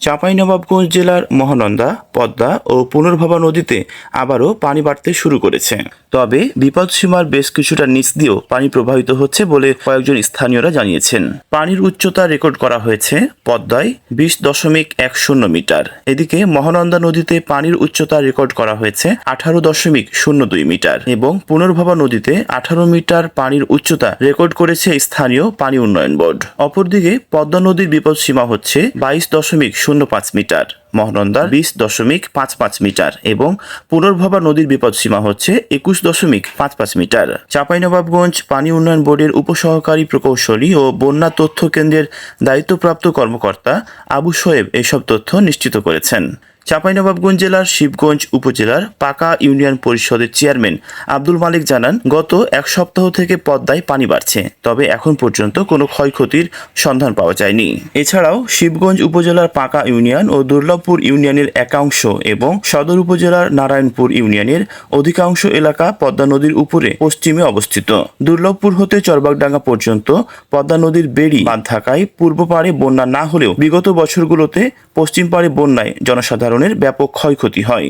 চাঁপাইনবাবগঞ্জ জেলার মহানন্দা, পদ্মা ও পুনর্ভবা নদীতে আবারও পানি বাড়তে শুরু করেছে। তবে বিপদসীমার বেশ কিছুটা নিচ দিয়েও পানি প্রবাহিত হচ্ছে বলে কয়েকজন স্থানীয়রা জানিয়েছেন। পানির উচ্চতা রেকর্ড করা হয়েছে পদ্মায় বিশ দশমিক এক শূন্য মিটার। এদিকে মহানন্দা নদীতে পানির উচ্চতা রেকর্ড করা হয়েছে আঠারো দশমিক শূন্য দুই মিটার এবং পুনর্ভবা নদীতে আঠারো মিটার পানির উচ্চতা রেকর্ড করেছে স্থানীয় পানি উন্নয়ন বোর্ড। অপরদিকে পদ্মা নদীর বিপদ সীমা হচ্ছে বাইশ দশমিক শূন্য পাঁচ মিটার, মহানন্দার বিশ দশমিক পাঁচ পাঁচ মিটার এবং পুনর্ভবা নদীর বিপদ সীমা হচ্ছে একুশ দশমিক পাঁচ পাঁচ মিটার। চাঁপাইনবাবগঞ্জ পানি উন্নয়ন বোর্ডের উপসহকারী প্রকৌশলী ও বন্যা তথ্য কেন্দ্রের দায়িত্বপ্রাপ্ত কর্মকর্তা আবু সোয়েব এসব তথ্য নিশ্চিত করেছেন। চাঁপাইনবাবগঞ্জ জেলার শিবগঞ্জ উপজেলার পাকা ইউনিয়ন পরিষদের চেয়ারম্যান আব্দুল মালিক জানান, গত এক সপ্তাহ থেকে পদ্মায় পানি বাড়ছে, তবে এখন পর্যন্ত কোনো ক্ষয়ক্ষতির সন্ধান পাওয়া যায়নি। এছাড়াও শিবগঞ্জ উপজেলার পাকা ইউনিয়ন ও দুর্লভপুর ইউনিয়নের একাংশ এবং সদর উপজেলার নারায়ণপুর ইউনিয়নের অধিকাংশ এলাকা পদ্মা নদীর উপরে পশ্চিমে অবস্থিত। দুর্লভপুর হতে চরবাগডাঙ্গা পর্যন্ত পদ্মা নদীর বেড়ি বাঁধ থাকায় পূর্ব পাড়ে বন্যা না হলেও বিগত বছরগুলোতে পশ্চিম পাড়ে বন্যায় জনসাধারণের ব্যাপক ক্ষয়ক্ষতি হয়।